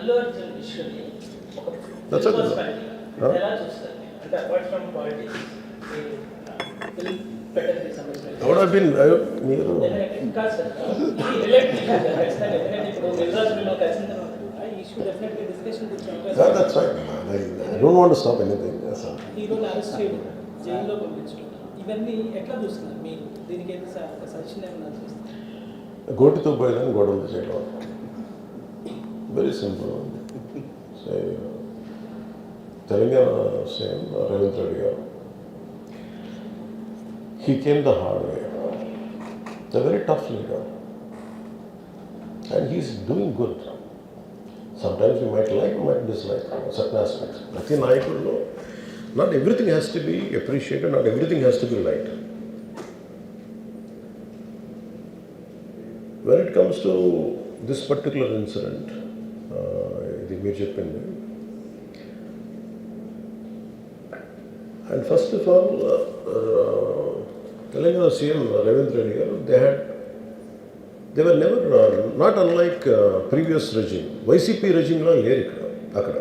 అల్లు అర్జున్ ఇష్యూని మీరు? Out been that's right I don't want stop anything హీరోని అరెస్ట్ చేయడం జైల్లో పంపించడం ఇవన్నీ ఎట్లా చూస్తున్నారు? దీనికి అయితే సజెషన్ చూస్తారు గోటితో పోయేదాన్ని గొడవలు చేయడం very simple. Say, Telangana, same, Ravindra He came the hard way. A very tough leader. And he's doing good. Sometimes you might like, you might dislike certain aspects. I could know. Not everything has to be appreciated, not everything has to be liked. When it comes to this particular incident, ఇది మీరు చెప్పింది. And first of all Telangana CM Revanth Reddy garu they had they were never not unlike previous regime YCP రెజిమ్లో లేరు ఇక్కడ అక్కడ.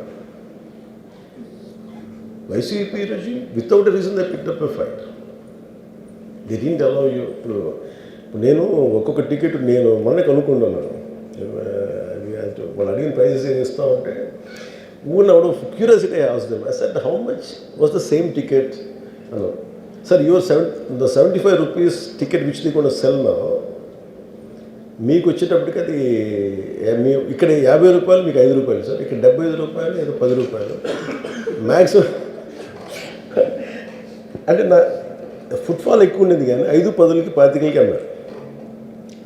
YCP regime without reason they pick up a fight they didn't allow you ఇప్పుడు నేను ఒక్కొక్క ticket నేను మొన్న కనుక్కున్నాను వాళ్ళు అడిగిన ప్రైజెస్ ఏం ఇస్తామంటే ఊరిని అవడం curiosity has them I set how much was the same ticket అన్నారు. Sir your seven the seventy five rupees ticket which the కూడా సెల్ మీకు వచ్చేటప్పటికి అది మీ ఇక్కడ యాభై రూపాయలు మీకు ఐదు రూపాయలు. సార్ ఇక్కడ డెబ్బై ఐదు రూపాయలు ఏదో పది రూపాయలు. మ్యాక్సిమం అంటే నా ఫుట్ఫాల్ ఎక్కువ ఉండేది కానీ ఐదు పదులకి పాతికలకి అన్నారు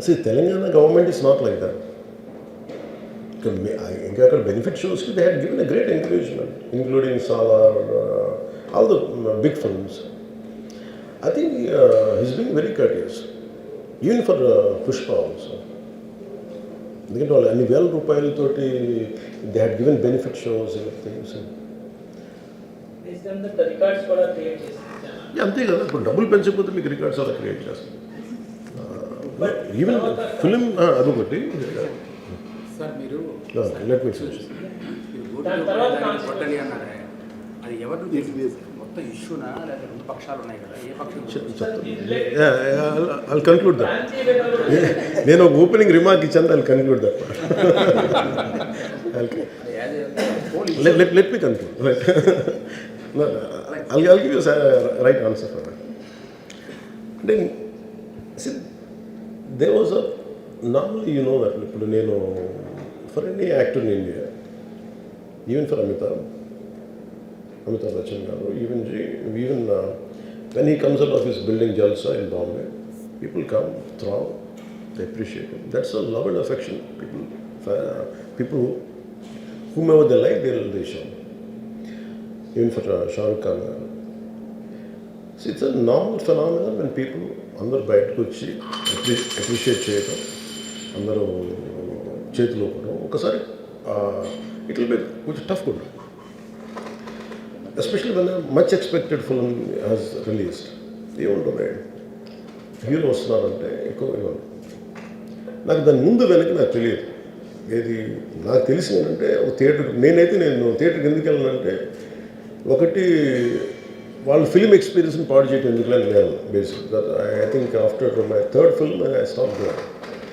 so Telangana government is not like that ఇంకా అక్కడ benefit షోస్కి they had given a great encouragement including Salaar all the big films I think his being very courteous even for Pushpa also ఎందుకంటే వాళ్ళు అన్ని వేల రూపాయలతోటి they had given benefit shows things అంతే కదా ఇప్పుడు డబ్బులు పెంచకపోతే మీకు రికార్డ్స్ అలా క్రియేట్ చేస్తుంది ఈవెన్ ఫిలిం అదొకటి సార్ మీరు లెట్ మీ కొట్టండి అన్నారే. అది ఎవరు మొత్తం ఇష్యూనా లేదా రెండు పక్షాలు ఉన్నాయి కదా. ఏ పక్షం? ఐ కన్క్లూడ్ దట్ నేను ఒక ఓపెనింగ్ రిమార్క్ ఇచ్చాను I conclude that no, no, I'll, I'll give you a right normal you know that ఇప్పుడు నేను ఫర్ ఎనీ యాక్టర్ నేను India even for Amitabh Amitabh Bachchan garu even even when he comes up of his building Jalsa in Bombay people come throw they appreciate that's a love and affection people people whom ever the like there దేశం even for Shahrukh Khan garu. So it's a normal phenomenal and people అందరు బయటకు వచ్చి appreciate appreciate చేయటం. అందరూ చేతిలో ఊపడం ఒకసారి it will be కొంచెం టఫ్ కూడా. Especially one much expected film has released ఏముంటుంది హీరో వస్తున్నారంటే ఎక్కువ ఇవ్వండి నాకు దాని ముందు వెనక నాకు తెలియదు. ఏది నాకు తెలిసి ఏంటంటే ఒక థియేటర్ నేనైతే నేను థియేటర్కి ఎందుకు వెళ్ళానంటే ఒకటి వాళ్ళ ఫిల్మ్ ఎక్స్పీరియన్స్ని పాడు చేయడం ఎందుకు నేను basic I think after my third film I stop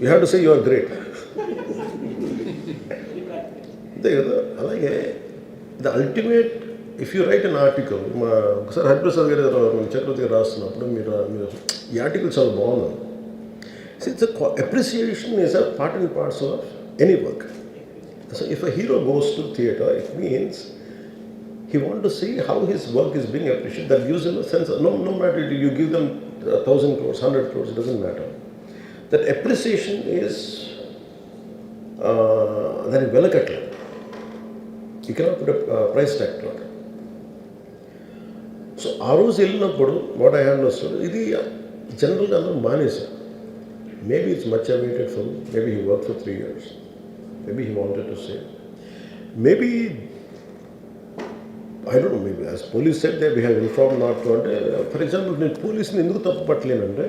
you have to say you are great అంతే కదా అలాగే the ultimate if you write an article మా ఒకసారి హరిప్రసాద్ గారు చక్రవర్తి గారు రాస్తున్నప్పుడు మీరు మీరు ఈ ఆర్టికల్ చాలా బాగుంది it's appreciation is a part and parts of any work so if a hero goes to theatre it means he want to see how his work is being appreciated. That gives him a sense. Of, no, no matter you give them a thousand crores, hundred crores, it doesn't matter. That appreciation is uh, that వెలకట్లేదు ఈ cannot put price tag so ఆ రోజు వెళ్ళినప్పుడు what I have వస్తుంది ఇది జనరల్గా అందరూ మానేశారు. Maybe it's much awaited for maybe he work for three years maybe he wanted to save maybe I don't maybe as police said they we have inform not అంటే for example నేను పోలీస్ని ఎందుకు తప్పు పట్టలేనంటే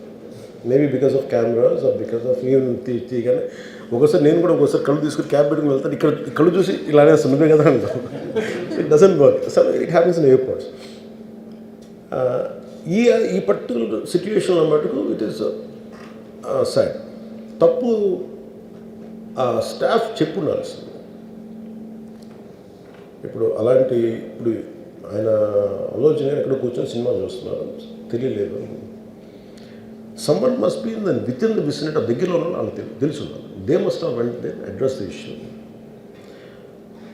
Maybe because of cameras or because of even తీయగానే ఒకసారి నేను కూడా ఒకసారి కళ్ళు తీసుకుని క్యాబ్ పెట్టుకుని వెళ్తాను. ఇక్కడ కళ్ళు చూసి ఇలానే సున్నమే కదా అంటాను it doesn't work so it happens in airports ఈ ఈ పర్టికులర్ సిచ్యువేషన్లో మటుకు ఇట్ ఈస్ సాడ్ తప్పు ఆ స్టాఫ్ చెప్పు ఉండాల్సింది ఇప్పుడు అలాంటి ఇప్పుడు ఆయన ఆలోచన ఎక్కడ కూర్చొని సినిమా చూస్తున్నారు తెలియలేదు. Someone must be in with in the vicinity ఆ దగ్గరలో ఉన్న వాళ్ళకి తెలుసు. They must of went they address the issue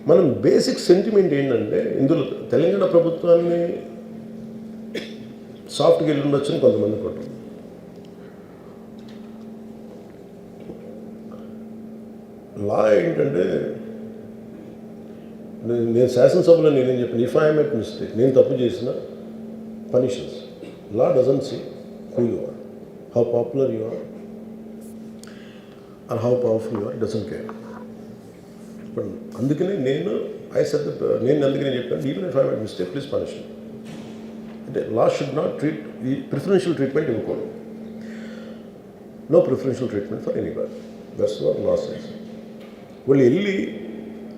మనం బేసిక్ సెంటిమెంట్ ఏంటంటే ఇందులో తెలంగాణ ప్రభుత్వాన్ని సాఫ్ట్గా వెళ్ళి ఉండొచ్చని కొంతమంది కొట్టం లా ఏంటంటే నేను- నేను శాసనసభలో నేనేం చెప్పాను ఇఫ్ ఐఎమ్ ఎట్ మిస్టేక్ నేను తప్పు చేసిన punishments law doesn't see who you are how popular you are are how powerful you are doesn't care ఇప్పుడు అందుకనే నేను ఐ సెట్ నేను అందుకనే చెప్పాను even if I mistake please punish అంటే లా షుడ్ నాట్ ట్రీట్ ఈ ప్రిఫరెన్షియల్ ట్రీట్మెంట్ ఇవ్వకూడదు. No preferential treatment for any bar that's what laws వాళ్ళు వెళ్ళి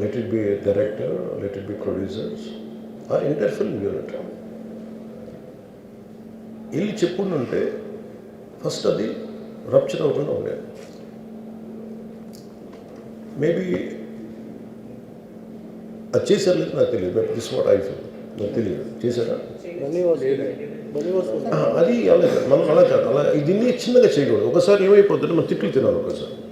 let it be director let it be producers ఆ entire film unit వెళ్ళి చెప్పుంటే first అది rupture అవ్వకుండా ఉండేది మేబీ అది చేశారు లేదు నాకు తెలియదు but this what I feel నాకు తెలియదు. చేశారా? అది అలా కాదు. మనం అలా కాదు. అలా దీన్ని చిన్నగా చేయకూడదు. ఒకసారి ఏమైపోతుంటే మనం తిట్లు తినాలి ఒకసారి.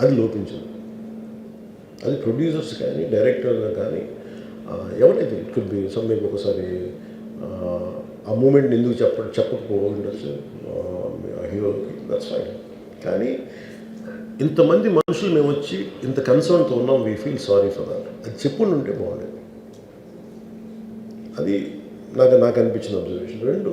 అది లోపించదు. అది ప్రొడ్యూసర్స్ కానీ డైరెక్టర్ కానీ ఎవరైతే ఇట్ కుడ్ బి సమ్మెకి ఒకసారి ఆ, మూమెంట్ని మూమెంట్ ఎందుకు చెప్ప చెప్పకపోవడం ఉండొచ్చు హీరోకి దట్స్ ఫైన్ కానీ ఇంతమంది మనుషులు మేము వచ్చి ఇంత కన్సర్న్తో ఉన్నాం we feel sorry for that అది చెప్పుండి ఉంటే బాగుండేది. అది నాకు నాకు అనిపించిన అబ్జర్వేషన్ రెండు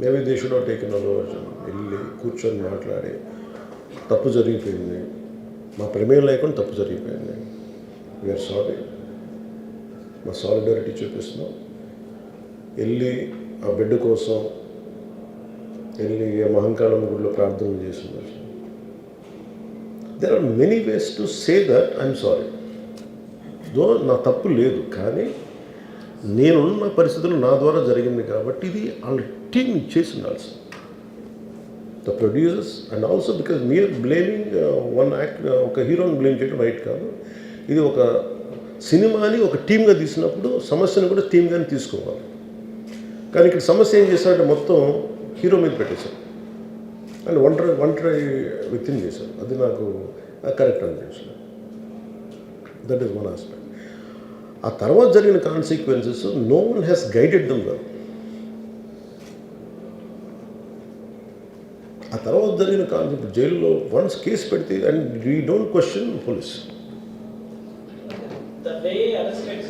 Maybe they should not taken వెళ్ళి కూర్చొని మాట్లాడి తప్పు జరిగిపోయింది. మా ప్రమేయం లేకుండా తప్పు జరిగిపోయింది. వీఆర్ సారీ మా సాలిడారిటీ చూపిస్తున్నాం. వెళ్ళి ఆ బిడ్డ కోసం వెళ్ళి మహంకాళం గుడిలో ప్రార్థన చేస్తున్నారు there are many ways to say that I'm sorry though నా తప్పు లేదు కానీ నేనున్న పరిస్థితులు నా ద్వారా జరిగింది కాబట్టి ఇది వాళ్ళ టీం చేసి ఉండాల్సి the producers and also because మీరు బ్లేమింగ్ వన్ యాక్ట్ ఒక హీరోని బ్లేమ్ చేయడం రైట్ కాదు. ఇది ఒక సినిమాని ఒక టీమ్గా తీసినప్పుడు సమస్యను కూడా టీమ్గానే తీసుకోవాలి. కానీ ఇక్కడ సమస్య ఏం చేశారంటే మొత్తం హీరో మీద పెట్టేశారు. అండ్ ఒంటరి ఒంటరి వ్యక్తిని చేశారు. అది నాకు కరెక్ట్ అనిపించలేదు దట్ ఈస్ వన్ ఆస్పెక్ట్ ఆ తర్వాత జరిగిన consequences no one has guided them well ఆ తర్వాత జరిగిన కాన్సెప్ట్ జైల్లో వన్స్ కేసు పెడితే and we don't question police the way arrested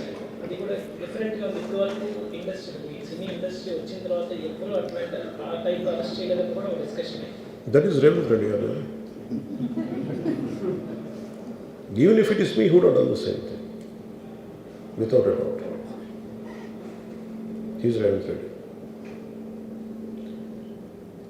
అది కూడా డిఫరెంట్గా ఉంది ఇప్పుడు వరకు ఇండస్ట్రీ ఈ సినీ ఇండస్ట్రీ వచ్చిన తర్వాత ఎప్పుడు అట్లాంటి ఆ టైప్ అరెస్ట్ చేయలేదని కూడా ఒక discussion that is Revanth Reddy garu even if it is me who డోట్ done the same thing without a doubt he's Revanth Reddy నే-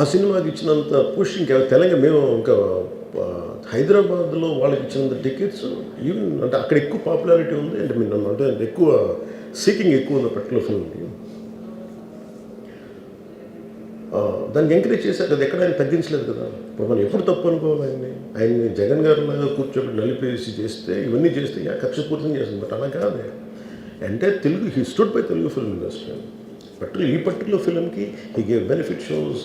ఆ సినిమాకి ఇచ్చినంత పుష్ ఇంకా తెలంగాణ మేము ఇంకా హైదరాబాద్లో వాళ్ళకి ఇచ్చినంత టికెట్స్ ఈవెన్ అంటే అక్కడ ఎక్కువ పాపులారిటీ ఉంది. అంటే మీరు నన్ను అంటే ఎక్కువ సీకింగ్ ఎక్కువ ఉంది పర్టికులర్ ఫిల్మ్కి దాన్ని ఎంకరేజ్ చేశారు కదా ఎక్కడ ఆయన తగ్గించలేదు కదా. ఇప్పుడు మనం ఎప్పుడు తప్పు అనుకోవాలి ఆయన్ని? ఆయన్ని జగన్ గారు లాగా కూర్చోబెట్టి నలిపేసి చేస్తే ఇవన్నీ చేస్తే కక్ష కక్షపూర్తం చేస్తుంది. బట్ అలా కాదు. అంటే Telugu he stood by Telugu film industry particular ఈ పర్టికులర్ ఫిల్మ్కి హీ గేవ్ బెనిఫిట్ షోస్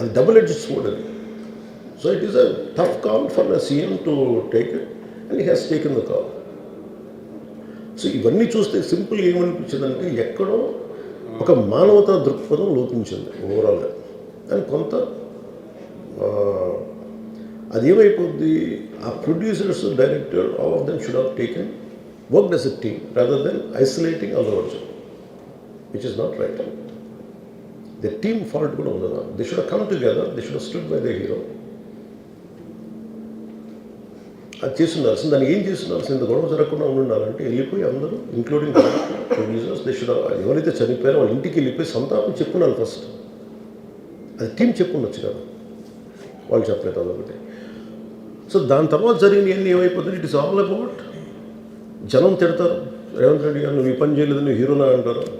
అది డబుల్ ఎడ్జ్ స్వోర్డ్ అది. So it is a tough call for the CM to take it and he has taken the call so ఇవన్నీ చూస్తే simple ఏమనిపించిందంటే ఎక్కడో ఒక మానవతా దృక్పథం లోపించింది ఓవరాల్గా అండ్ కొంత అదేమైపోద్ది ఆ producers director all of them should have taken work as a team rather than isolating other Arjun which is not right the team fault కూడా ఉండదు. They should come together they should stood by the hero అది చేస్తుండాల్సింది దాన్ని ఏం చేస్తుండాల్సింది ఇంత గొడవ జరగకుండా ఉండాలంటే వెళ్ళిపోయి అందరూ ఇంక్లూడింగ్ ప్రొడ్యూసర్స్ దే షుడ్ ఎవరైతే చనిపోయారో వాళ్ళ ఇంటికి వెళ్ళిపోయి సంతాపం చెప్పున్నాను ఫస్ట్ అది టీం చెప్పుండొచ్చు కదా. వాళ్ళు చెప్పలేదు అదొకటి. సో దాని తర్వాత జరిగినవన్నీ ఏమైపోతుంది? ఇట్ ఇస్ ఆల్ అబౌట్ జనం తిడతారు. రేవంత్ రెడ్డి గారు నువ్వు ఈ పని చేయలేదు నువ్వు హీరోనా అంటారు.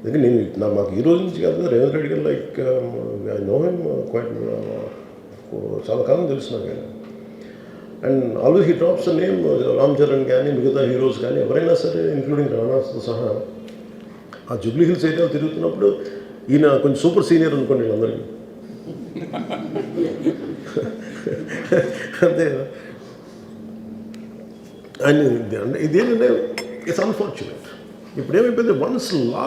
అందుకే నేను నా మాకు ఈ రోజు నుంచి కాదు Revanth Reddy garu like I know him quite చాలా కాలం తెలుస్తున్నాను కానీ and always he drops name Ram Charan కానీ మిగతా హీరోస్ కానీ ఎవరైనా సరే ఇంక్లూడింగ్ రాణాస్తో సహా ఆ జూబ్లీ హిల్స్ ఏరియాలో తిరుగుతున్నప్పుడు ఈయన కొంచెం సూపర్ సీనియర్ అనుకోండి అందరికీ అంతే అండ్ ఇది- అంటే ఇదేంటంటే ఇట్స్ అన్ఫార్చునేట్ ఇప్పుడు ఏమైపోయింది వన్స్ లా